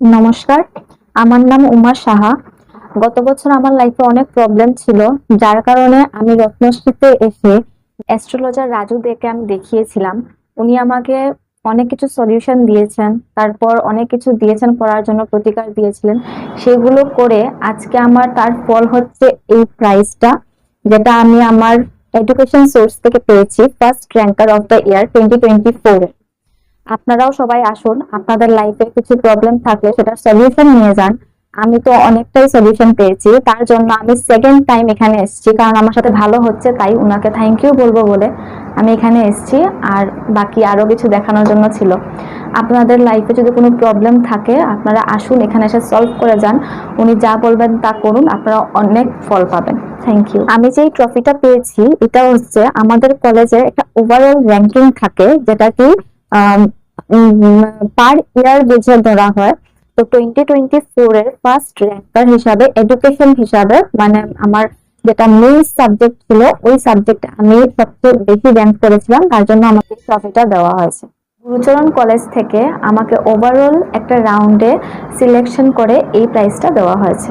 নমস্কার, আমার নাম উমা সাহা। গত বছর আমার লাইফে অনেক প্রবলেম ছিল, যার কারণে আমি রত্নশ্রীতে এসে অ্যাস্ট্রোলজার রাজু দেকে আমি দেখিয়েছিলাম। উনি আমাকে অনেক কিছু সলিউশন দিয়েছেন, তারপর অনেক কিছু দিয়েছেন পড়ার জন্য প্রতিকার দিয়েছিলেন। সেগুলো করে আজকে আমার তার ফল হচ্ছে এই প্রাইজটা যেটা আমি আমার এডুকেশন সোর্স থেকে পেয়েছি first ranker of the year twenty twenty four আপনারাও সবাই আসুন, আপনাদের লাইফে কিছু প্রবলেম থাকলে সেটার সলিউশন নিয়ে যান। আমি তো অনেকটাই সলিউশন পেয়েছি, তার জন্য আমি সেকেন্ড টাইম এখানে এসেছি, কারণ আমার সাথে ভালো হচ্ছে, তাই উনাকে থ্যাংক ইউ বলব বলে আমি এখানে এসেছি, আর বাকি আরও কিছু দেখানোর জন্য ছিল। আপনাদের লাইফে যদি কোনো প্রবলেম থাকে, আপনারা আসুন, এখানে এসে সলভ করে যান, উনি যা বলবেন তা করুন, আপনারা অনেক ফল পাবেন। থ্যাংক ইউ আমি যেই ট্রফিটা পেয়েছি, এটা হচ্ছে আমাদের কলেজের একটা ওভারঅল র্যাঙ্কিং থাকে, যেটা কি পার ইয়ার বুঝে ধরা হয়, তো টোয়েন্টি টোয়েন্টি ফোর এর ফার্স্ট র্যাঙ্কার হিসাবে এডুকেশন হিসাবে মানে আমার যেটা মেইন সাবজেক্ট ছিল, ওই সাবজেক্ট আমি সবচেয়ে বেশি র্যাঙ্ক করেছিলাম, তার জন্য আমাকে ট্রফিটা দেওয়া হয়েছে। গুরুচরণ কলেজ থেকে আমাকে ওভারঅল একটা রাউন্ডে সিলেকশন করে এই প্রাইজটা দেওয়া হয়েছে।